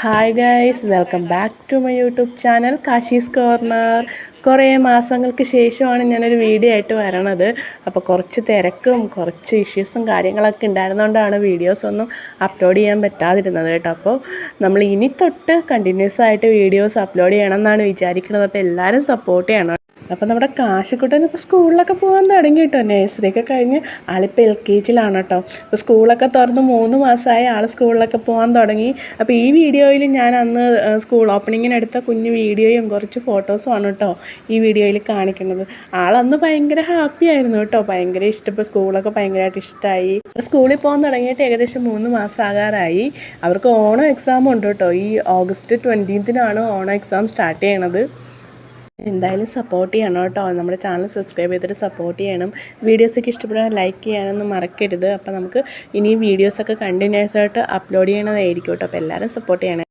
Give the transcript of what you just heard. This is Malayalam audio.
Hi guys welcome back to my YouTube channel Kashi's corner കുറേ മാസങ്ങൾക്ക് ശേഷമാണ് ഞാനൊരു വീഡിയോ ആയിട്ട് വരണത്. അപ്പോൾ കുറച്ച് തിരക്കും കുറച്ച് ഇഷ്യൂസും കാര്യങ്ങളൊക്കെ ഉണ്ടായിരുന്നതുകൊണ്ടാണ് വീഡിയോസ് ഒന്നും അപ്ലോഡ് ചെയ്യാൻ പറ്റാതിരുന്നത് കേട്ടോ. അപ്പോൾ നമ്മൾ ഇനി തൊട്ട് കണ്ടിന്യൂസ് ആയിട്ട് വീഡിയോസ് അപ്ലോഡ് ചെയ്യണം എന്നാണ് വിചാരിക്കുന്നത്. അപ്പോൾ എല്ലാവരും സപ്പോർട്ട് ചെയ്യണം. അപ്പോൾ നമ്മുടെ കാശിക്കുട്ടൻ ഇപ്പോൾ സ്കൂളിലൊക്കെ പോകാൻ തുടങ്ങി കേട്ടോ. നഴ്സറിയൊക്കെ കഴിഞ്ഞ് ആളിപ്പോൾ എൽ കെ ജിയിലാണ് കേട്ടോ. അപ്പോൾ സ്കൂളൊക്കെ തുറന്ന് മൂന്ന് മാസമായി ആൾ സ്കൂളിലൊക്കെ പോകാൻ തുടങ്ങി. അപ്പോൾ ഈ വീഡിയോയിൽ ഞാൻ അന്ന് സ്കൂൾ ഓപ്പണിങ്ങിന് എടുത്ത കുഞ്ഞു വീഡിയോയും കുറച്ച് ഫോട്ടോസും ആണ് കേട്ടോ ഈ വീഡിയോയിൽ കാണിക്കുന്നത്. ആളന്ന് ഭയങ്കര ഹാപ്പി ആയിരുന്നു കേട്ടോ. ഭയങ്കര ഇഷ്ടപ്പെട്ട സ്കൂളൊക്കെ ഭയങ്കരമായിട്ട് ഇഷ്ടമായി സ്കൂളിൽ പോകാൻ തുടങ്ങിയിട്ട് ഏകദേശം മൂന്ന് മാസം ആകാറായി അവർക്ക് ഓണം എക്സാം ഉണ്ട് കേട്ടോ. ഈ ഓഗസ്റ്റ് ട്വന്റീൻത്തിനാണ് ഓണം എക്സാം സ്റ്റാർട്ട് ചെയ്യണത്. എന്തായാലും സപ്പോർട്ട് ചെയ്യണം കേട്ടോ. നമ്മുടെ ചാനൽ സബ്സ്ക്രൈബ് ചെയ്തിട്ട് സപ്പോർട്ട് ചെയ്യണം. വീഡിയോസൊക്കെ ഇഷ്ടപ്പെടാൻ ലൈക്ക് ചെയ്യാനൊന്നും മറക്കരുത്. അപ്പോൾ നമുക്ക് ഇനി വീഡിയോസൊക്കെ കണ്ടിന്യൂസ് ആയിട്ട് അപ്ലോഡ് ചെയ്യണതായിരിക്കും കേട്ടോ. അപ്പോൾ എല്ലാവരും സപ്പോർട്ട് ചെയ്യണേ.